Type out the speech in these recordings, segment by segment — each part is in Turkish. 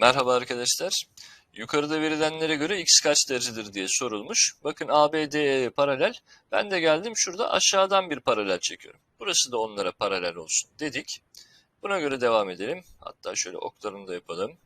Merhaba arkadaşlar. Yukarıda verilenlere göre x kaç derecedir diye sorulmuş. Bakın ABD'ye paralel. Ben de geldim şurada aşağıdan bir paralel çekiyorum. Burası da onlara paralel olsun dedik. Buna göre devam edelim. Hatta şöyle oklarını da yapalım.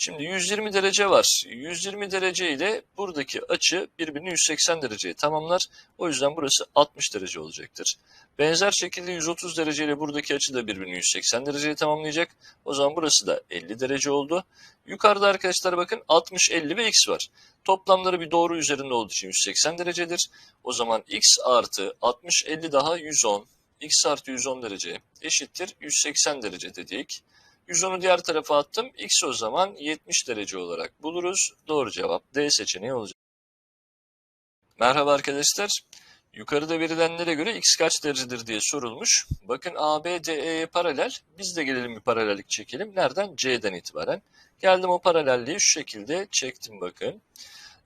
Şimdi 120 derece var. 120 derece ile buradaki açı birbirini 180 dereceye tamamlar. O yüzden burası 60 derece olacaktır. Benzer şekilde 130 derece ile buradaki açı da birbirini 180 dereceye tamamlayacak. O zaman burası da 50 derece oldu. Yukarıda arkadaşlar bakın 60, 50 ve x var. Toplamları bir doğru üzerinde olduğu için 180 derecedir. O zaman x artı 60, 50 daha 110. x artı 110 derece eşittir 180 derece dedik. 110'u diğer tarafa attım. X o zaman 70 derece olarak buluruz. Doğru cevap D seçeneği olacak. Merhaba arkadaşlar. Yukarıda verilenlere göre x kaç derecedir diye sorulmuş. Bakın AB paralel. Biz de gelelim bir paralellik çekelim. Nereden? C'den itibaren. Geldim o paralelliği şu şekilde çektim bakın.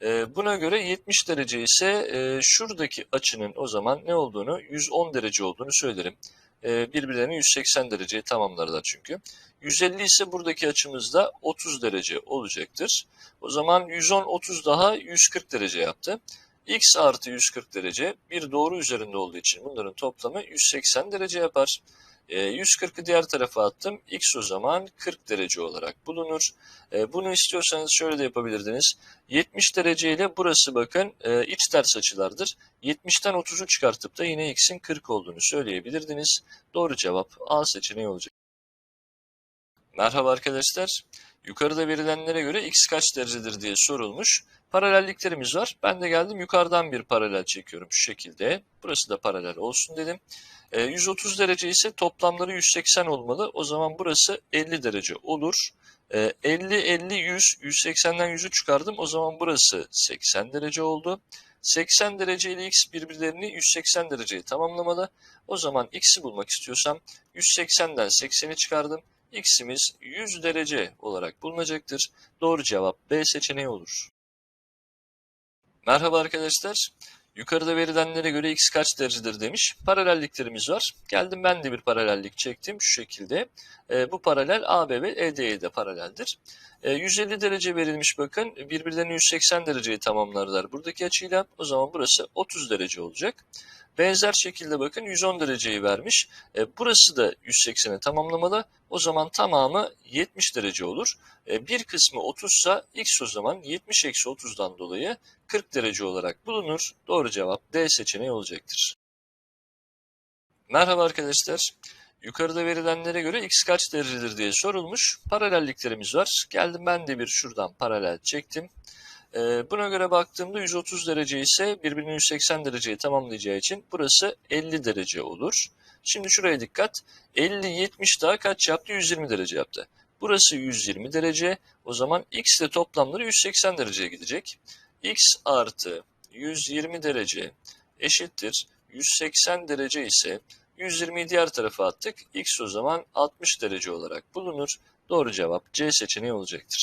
Ee, buna göre 70 derece ise e, şuradaki açının o zaman ne olduğunu 110 derece olduğunu söylerim. E, birbirlerini 180 dereceye tamamlarlar çünkü. 150 ise buradaki açımızda 30 derece olacaktır. O zaman 110 30 daha 140 derece yaptı. X artı 140 derece bir doğru üzerinde olduğu için bunların toplamı 180 derece yapar. E, 140'ı diğer tarafa attım. X o zaman 40 derece olarak bulunur. E, bunu istiyorsanız şöyle de yapabilirdiniz. 70 derece ile burası bakın e, iç ters açılardır. 70'ten 30'u çıkartıp da yine x'in 40 olduğunu söyleyebilirdiniz. Doğru cevap A seçeneği olacak. Merhaba arkadaşlar. Yukarıda verilenlere göre x kaç derecedir diye sorulmuş. Paralelliklerimiz var. Ben de geldim yukarıdan bir paralel çekiyorum şu şekilde. Burası da paralel olsun dedim. E, 130 derece ise toplamları 180 olmalı. O zaman burası 50 derece olur. E, 50, 50, 100, 180'den 100'ü çıkardım. O zaman burası 80 derece oldu. 80 derece ile x birbirlerini 180 dereceye tamamlamalı. O zaman x'i bulmak istiyorsam 180'den 80'i çıkardım. X'imiz 100 derece olarak bulunacaktır. Doğru cevap B seçeneği olur. Merhaba arkadaşlar. Yukarıda verilenlere göre x kaç derecedir demiş. Paralelliklerimiz var. Geldim ben de bir paralellik çektim şu şekilde. E, bu paralel AB ve ED'ye de paraleldir. E, 150 derece verilmiş bakın. Birbirlerini 180 dereceyi tamamlarlar buradaki açıyla. O zaman burası 30 derece olacak. Benzer şekilde bakın 110 dereceyi vermiş. E, burası da 180'e tamamlamalı. O zaman tamamı 70 derece olur. E, bir kısmı 30 ise x o zaman 70 eksi 30'dan dolayı 40 derece olarak bulunur. Doğru cevap D seçeneği olacaktır. Merhaba arkadaşlar. Yukarıda verilenlere göre x kaç derecedir diye sorulmuş. Paralelliklerimiz var. Geldim ben de bir şuradan paralel çektim. Ee, buna göre baktığımda 130 derece ise birbirini 180 dereceyi tamamlayacağı için burası 50 derece olur. Şimdi şuraya dikkat. 50, 70 daha kaç yaptı? 120 derece yaptı. Burası 120 derece. O zaman x ile toplamları 180 dereceye gidecek. x artı 120 derece eşittir. 180 derece ise 120'yi diğer tarafa attık. x o zaman 60 derece olarak bulunur. Doğru cevap C seçeneği olacaktır.